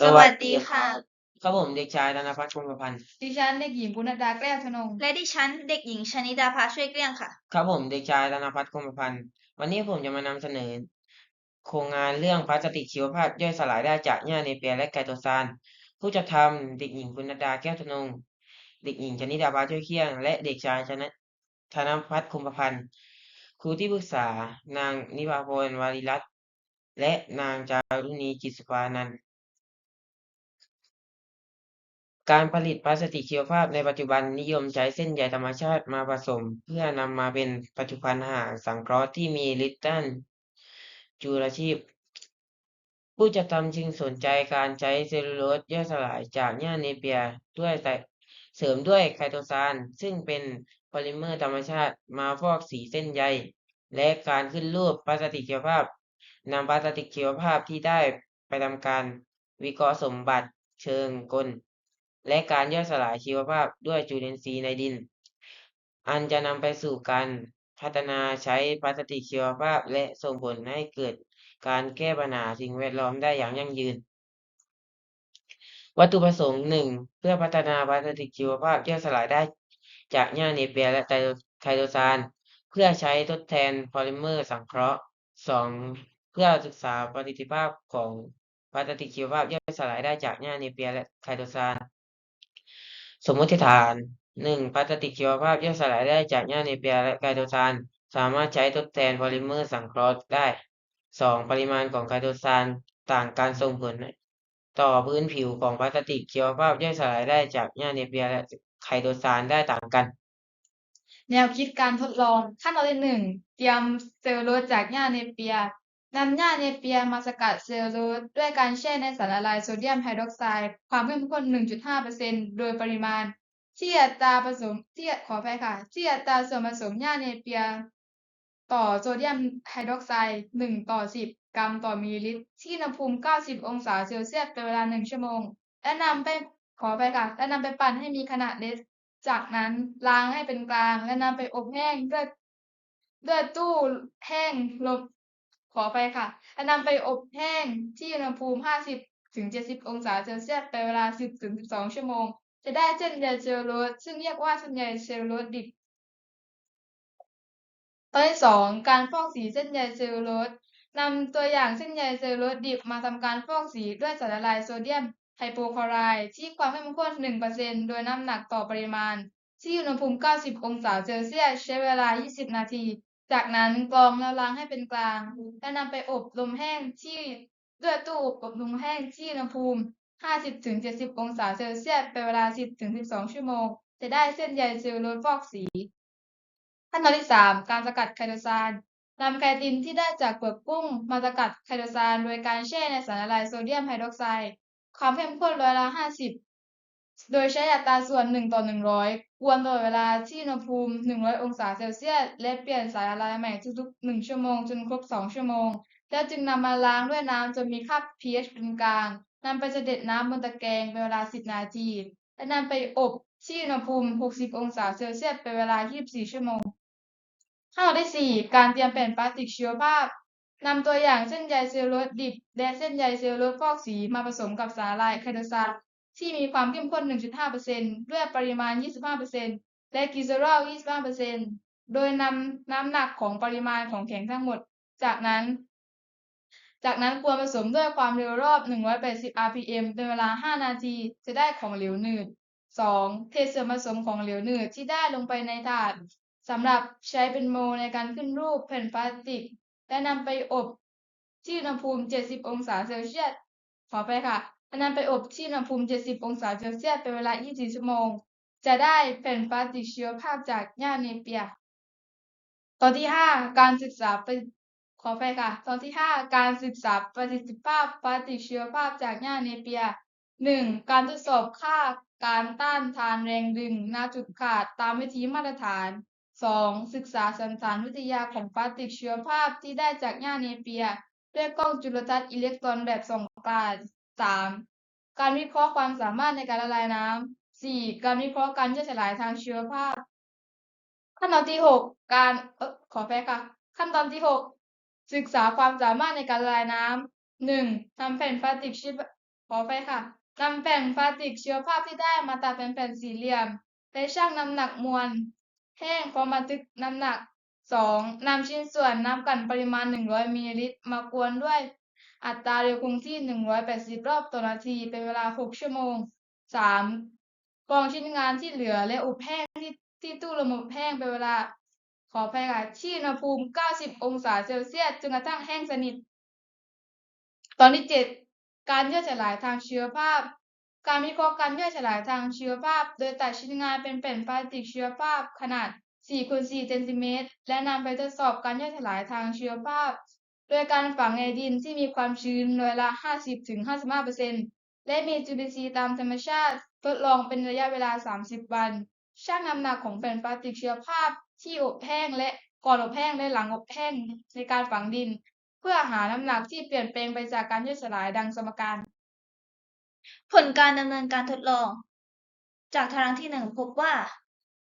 สวัสดีค่ะ ครับผมเด็กชายธนพัฒน์คงประพันธ์ดิฉันเด็กหญิงปุณดาแก้วธนง และดิฉันเด็กหญิงชนิดาภาช่วยเกลี้ยงค่ะ ครับผมเด็กชายธนพัฒน์คงประพันธ์วันนี้ผมจะมานำเสนอ โครงงานเรื่องพลาสติกชีวภาพย่อยสลายได้จากหญ้าเนเปียและไกโตซานผู้จัดทำเด็กหญิงปุณดาแก้วธนง เด็กหญิงชนิดาภาช่วยเกลี้ยง และเด็กชายชนะธนพัฒน์คงประพันธ์ครูที่ปรึกษา นางนิพาพรวารีรัตน์และนางจารุณีจิตสุภานันท์ การผลิตพลาสติกชีวภาพในปัจจุบันนิยมใช้เส้นใยธรรมชาติมาผสม เพื่อนำมาเป็นปัจจุบันอาหารสังเคราะห์ที่มีฤทธิ์ต้านจุลชีพ ผู้จัดทำจึงสนใจการใช้เซลลูโลสย่อยสลายจากหญ้าเนเปียด้วยแต่เสริมด้วยไคโตซาน ซึ่งเป็นโพลิเมอร์ธรรมชาติมาฟอกสีเส้นใย และการขึ้นรูปพลาสติกชีวภาพนำพลาสติกชีวภาพที่ได้ไปทำการวิเคราะห์สมบัติเชิงกล และการย่อยสลายชีวภาพด้วยจุลินทรีย์ในดิน อันจะนำไปสู่การพัฒนาใช้พลาสติกชีวภาพ และส่งผลให้เกิดการแก้ปัญหาสิ่งแวดล้อมได้อย่างยั่งยืน วัตถุประสงค์หนึ่งเพื่อพัฒนาพลาสติกชีวภาพย่อยสลายได้จากหญ้าเนเปียและไคโตซานเพื่อใช้ทดแทนโพลิเมอร์สังเคราะห์สองเพื่อศึกษาประสิทธิภาพของพลาสติกชีวภาพย่อยสลายได้จากหญ้าเนเปียและไคโตซาน สมมติฐานหนึ่งพลาสติกชีวภาพย่อยสลายได้จากหญ้าเนเปียและไคโตซานสามารถใช้ทดแทนโพลิเมอร์สังเคราะห์ได้สองปริมาณของไคโตซานต่างกันส่งผลต่อพื้นผิวของพลาสติกชีวภาพย่อยสลายได้จากหญ้าเนเปียและไคโตซานได้ต่างกัน แนวคิดการทดลองขั้นตอนที่หนึ่งเตรียมเซลลูโลสจากหญ้าเนเปีย นำหญ้าเนเปียมาสกัดเซลลูโลสด้วยการแช่ในสารละลายโซเดียมไฮดรอกไซด์ความเข้มข้น 1.5%โดยปริมาณที่อัตราผสมที่ขออภัยค่ะที่อัตราส่วนผสมหญ้าเนเปีย ต่อโซเดียมไฮดรอกไซด์1 ต่อ 10 กรัมต่อมิลลิลิตร ที่อุณหภูมิ 90 องศาเซลเซียสเป็นเวลา 1 ชั่วโมง และนำไปขอไปค่ะและนำไปปั่นให้มีขนาดเล็ก จากนั้นล้างให้เป็นกลาง และนำไปอบแห้งด้วยด้วยตู้แห้งลม อไปค่ะและนำไปอบแห้งที่อุณหภูมิ 50ถึง70 องศาเซลเซียสเป็นเวลา 10ถึง12 ชั่วโมง จะได้เส้นใยเซลลูโลสซึ่งเรียกว่าเส้นใยเซลลูโลสดิบตอนที่สองการฟอกสีเส้นใยเซลลูโลสนำตัวอย่างเส้นใยเซลลูโลสดิบมาทำการฟอกสีด้วยสารละลายโซเดียมไฮโปคลอไรด์ที่ความเข้มข้น1%โดยน้ำหนักต่อปริมาณ ที่อุณหภูมิ 90 องศาเซลเซียสใช้เวลา 20 นาที จากนั้นกรองแล้วล้างให้เป็นกลาง และนำไปอบลมแห้งที่ด้วยตู้อบลมแห้งที่อุณหภูมิ 50-70 องศาเซลเซียสเป็นเวลา 10-12 ชั่วโมง จะได้เส้นใยเซลลูโลสฟอกสี ขั้นตอนที่สามการสกัดไคโตซานนำไคตินที่ได้จากเปลือกกุ้งมาสกัดไคโตซานโดยการแช่ในสารละลายโซเดียมไฮดรอกไซด์ความเข้มข้นร้อยละห้าสิบโดยใช้อัตราส่วนหนึ่งต่อหนึ่งร้อยก วนตลอดเวลาที่อุณหภูมิหนึ่งร้องศาเซลเซียส และเปลี่ยนสารละลายใหม่ทุกๆหนึ่งชั่วโมงจนครบสองชั่วโมง แล้วจึงนำมาล้างด้วยน้ำจนมีค่า pH ป็นกลางนำไปเสด็จน้ำบนตะแกรงเป็นเวลาสิบนาที และนำไปอบที่อุณหภูมิหกสิบองศาเซลเซียสเป็นเวลายี่สิบสี่ชั่วโมงข้อที่สี่การเตรียมแผ่นพลาสติกชีวภาพนำตัวอย่างเส้นใยเซลลูโลสดิบและเส้นใยเซลลูโลสฟอกสีมาผสมกับสารลายไคโตซาน ที่มีความเข้มข้น 1.5%ด้วยปริมาณ 25%และกลีเซอรอล 25%โดยนำน้ำหนักของปริมาณของแข็งทั้งหมด จากนั้น จากนั้นควรผสมด้วยความเร็วรอบ 180 rpm เป็นเวลา 5 นาที จะได้ของเหลวหนืด 2. เทส่วนผสมของเหลวหนืดที่ได้ลงไปในถาดสำหรับใช้เป็นโมในการขึ้นรูปแผ่นพลาสติก และนำไปอบที่อุณหภูมิ 70 องศาเซลเซียส ขอไปค่ะ นำไปอบที่อุณหภูมิ 70 องศาเซลเซียส เป็นเวลา 24 ชั่วโมง จะได้แผ่นพลาสติกชีวภาพจากหญ้าเนเปีย ตอนที่ 5 การศึกษาไปขอไปค่ะ ตอนที่ 5 การศึกษาประสิทธิภาพพลาสติกชีวภาพจากหญ้าเนเปีย 1. การทดสอบค่าการต้านทานแรงดึงณจุดขาดตามวิธีมาตรฐาน 2. ศึกษาสันฐานวิทยาของพลาสติกชีวภาพที่ได้จากหญ้าเนเปีย ด้วยกล้องจุลทรรศน์อิเล็กตรอนแบบส่องกลาง 3. การวิเคราะห์ความสามารถในการละลายน้ำ 4. การวิเคราะห์การย่อยสลายทางชีวภาพ ขั้นตอนที่6การเออขอแพ้ค่ะ ขั้นตอนที่6ศึกษาความสามารถในการละลายน้ำ 1. ทำแผ่นพลาสติกชีวขอไปค่ะนำแผ่นพลาสติกชีวภาพที่ได้มาตัดเป็นแผ่นสี่เหลี่ยมและชั่งน้ำหนักมวลแห้งพร้อมบันทึกน้ำหนักสองนำชิ้นส่วนน้ำกันปริมาณหนึ่งร้อยมิลลิลิตรมากวนด้วย อัตราเร็วคงที่หนึ่งร้อยแปดสิบรอบต่อนาที เป็นเวลาหกชั่วโมงสามกรองชิ้นงานที่เหลือและอบแห้งที่ที่ตู้ลมอบแห้งเป็นเวลา ขออภัยค่ะที่อุณหภูมิ90องศาเซลเซียสจนกระทั่งแห้งสนิท ตอนที่7การย่อยสลายทางเชีวภาพ การวิเคราะห์การย่อยสลายทางเชีวภาพ โดยตัดชิ้นงานเป็นแผ่นพลาสติกเชีวภาพขนาด4คูณ4เซนติเมตรและนำไปทดสอบการย่อยสลายทางเชีวภาพ โดยการฝังในดินที่มีความชื้นร้อยละ 50-55%และมีจุลินทรีย์ตามธรรมชาติ ทดลองเป็นระยะเวลา 30 วันชั่งน้ำหนักของแผ่นพลาสติกเชีวภาพที่อบแห้งและก่อนอบแห้งและหลังอบแห้งในการฝังดิน เพื่อหาน้ำหนักที่เปลี่ยนแปลงไปจากการย่อยสลายดังสมการ ผลการดำเนินการทดลอง จากตารางที่หนึ่งพบว่า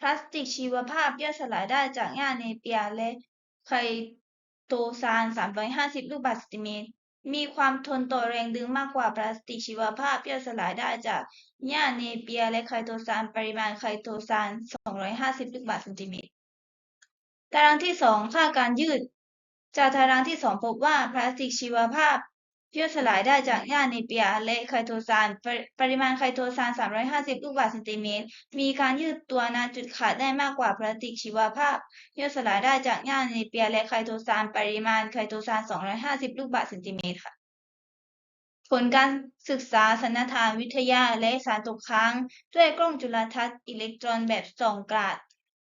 พลาสติกชีวภาพย่อยสลายได้จากหญ้าเนเปียและไค โตซาน 350 ลูกบาศก์เซนติเมตร มีความทนต่อแรงดึงมากกว่าพลาสติกชีวภาพย่อยสลายได้จากหญ้าเนเปียและไคโตซาน ปริมาณไคโตซาน 250 ลูกบาศก์เซนติเมตร ตารางที่สองค่าการยืด จากตารางที่สองพบว่าพลาสติกชีวภาพ ย่อยสลายได้จากหญ้าเนเปียและไคโตซานปริปริมาณไคโตซาน 350 ลูกบาศก์เซนติเมตร มีการยืดตัวณจุดขาดได้มากกว่าพลาสติกชีวภาพ ย่อยสลายได้จากหญ้าเนเปียและไคโตซาน ปริมาณไคโตซาน 250 ลูกบาศก์เซนติเมตรค่ะ ผลการศึกษาสนนิษฐานวิทยาและสารตกค้าง ด้วยกล้องจุลทรรศน์อิเล็กตรอนแบบส่องกราด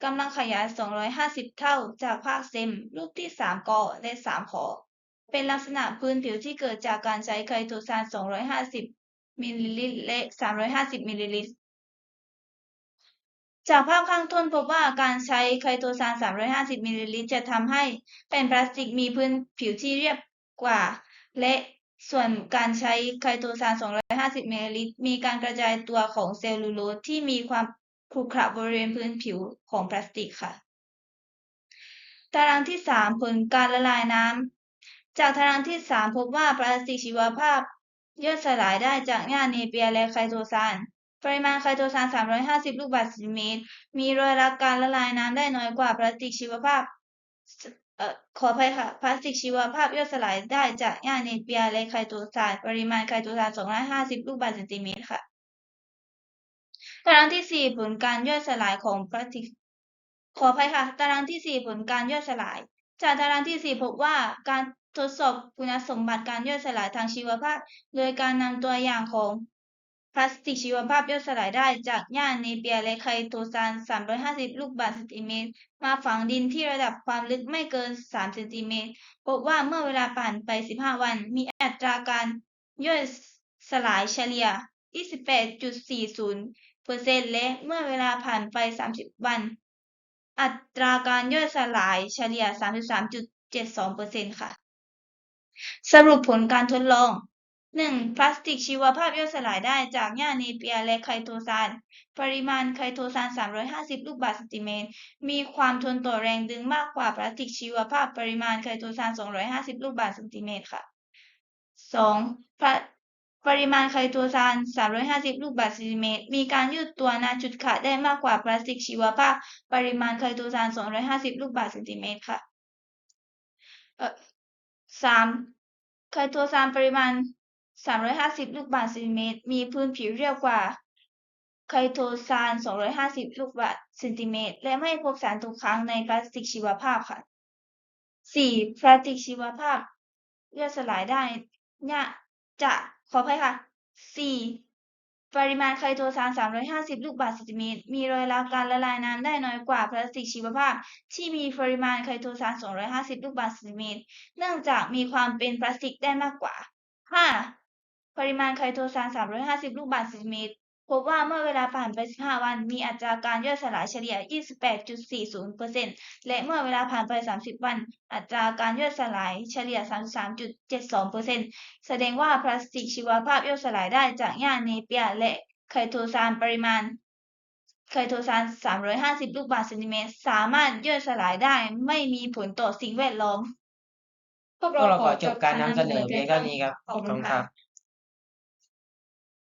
กำลังขยาย 250 เท่าจากภาคเซมรูปที่ 3กและ3ขอ เป็นลักษณะพื้นผิวที่เกิดจากการใช้ไคโตซาน 250 มิลลิลิตรและ 350 มิลลิลิตร จากภาพข้างต้นพบว่าการใช้ไคโตซาน 350 มิลลิลิตรจะทำให้แผ่นพลาสติกมีพื้นผิวที่เรียบกว่า และส่วนการใช้ไคโตซาน 250 มิลลิลิตร มีการกระจายตัวของเซลลูโลสที่มีความขรุขระบริเวณพื้นผิวของพลาสติกค่ะ ตารางที่ 3 ผลการละลายน้ำ จากตารางที่ 3 พบว่าพลาสติกชีวภาพย่อยสลายได้จากหญ้าเนเปียและไคโตซานปริมาณไคโตซาน 350 ลูกบาศก์เซนติเมตร มีรอยรับการละลายน้ำได้น้อยกว่าพลาสติกชีวภาพเอ่อขออภัยค่ะ พลาสติกชีวภาพย่อยสลายได้จากหญ้าเนเปียและไคโตซาน ปริมาณไคโตซาน 250 ลูกบาศก์เซนติเมตรค่ะตารางที่ 4 ผลการย่อยสลายของพลาสติก ขออภัยค่ะ ตารางที่ 4 ผลการย่อยสลาย จากตารางที่ 4 พบว่าการ ทดสอบคุณสมบัติการย่อยสลายทางชีวภาพ โดยการนำตัวอย่างของพลาสติกชีวภาพย่อยสลายได้จากหญ้าเนเปียและไคโตซาน 350 ลูกบาศก์เซนติเมตร มาฝังดินที่ระดับความลึกไม่เกิน 3 เซนติเมตร พบว่าเมื่อเวลาผ่านไป 15 วัน มีอัตราการย่อยสลายเฉลี่ย 28.40เปอร์เซ็นต์และเมื่อเวลาผ่านไป 30 วัน อัตราการย่อยสลายเฉลี่ย 33.72เปอร์เซ็นต์ค่ะ สรุปผลการทดลอง 1. พลาสติกชีวภาพย่อยสลายได้จากหญ้าเนเปียและไคโตซาน ปริมาณไคโตซาน 350 ลูกบาศก์เซนติเมตร มีความทนต่อแรงดึงมากกว่าพลาสติกชีวภาพปริมาณไคโตซาน 250 ลูกบาศก์เซนติเมตรค่ะ 2. พระปริมาณไคโตซาน 350 ลูกบาศก์เซนติเมตร มีการยืดตัวณจุดขาดได้มากกว่าพลาสติกชีวภาพ ปริมาณไคโตซาน 250 ลูกบาศก์เซนติเมตรค่ะ เอ่อ 3. ไคโตซานปริมาณ 350 ลูกบาศก์เซนติเมตร มีพื้นผิวเรียบกว่าไคโตซาน 250 ลูกบาศก์เซนติเมตร และไม่พบสารตกค้างในพลาสติกชีวภาพค่ะ 4. พลาสติกชีวภาพย่อยสลายได้เนี่ยจะขออภัยค่ะ 4. ปริมาณไคโตซาน 350 ลูกบาศก์เซนติเมตร มีรอยร้าวการละลายน้ำได้น้อยกว่าพลาสติกชีวภาพ ที่มีปริมาณไคโตซาน 250 ลูกบาศก์เซนติเมตร เนื่องจากมีความเป็นพลาสติกได้มากกว่า 5. ปริมาณไคโตซาน 350 ลูกบาศก์เซนติเมตร พบว่าเมื่อเวลาผ่านไป 15 วัน มีอัตราการย่อยสลายเฉลี่ย 28.40เปอร์เซ็นต์และเมื่อเวลาผ่านไป 30 วัน อัตราการย่อยสลายเฉลี่ย 33.72เปอร์เซ็นต์แสดงว่าพลาสติกชีวภาพย่อยสลายได้จากหญ้าเนเปียและไคโตซานปริมาณไคโตซาน 350 ลูกบาศก์เซนติเมตร สามารถย่อยสลายได้ไม่มีผลต่อสิ่งแวดล้อม พวกพวกเราเราขอจบการนำเสนอเพียงเท่านี้ครับ ขอบคุณขอบคุณคค่ะรับ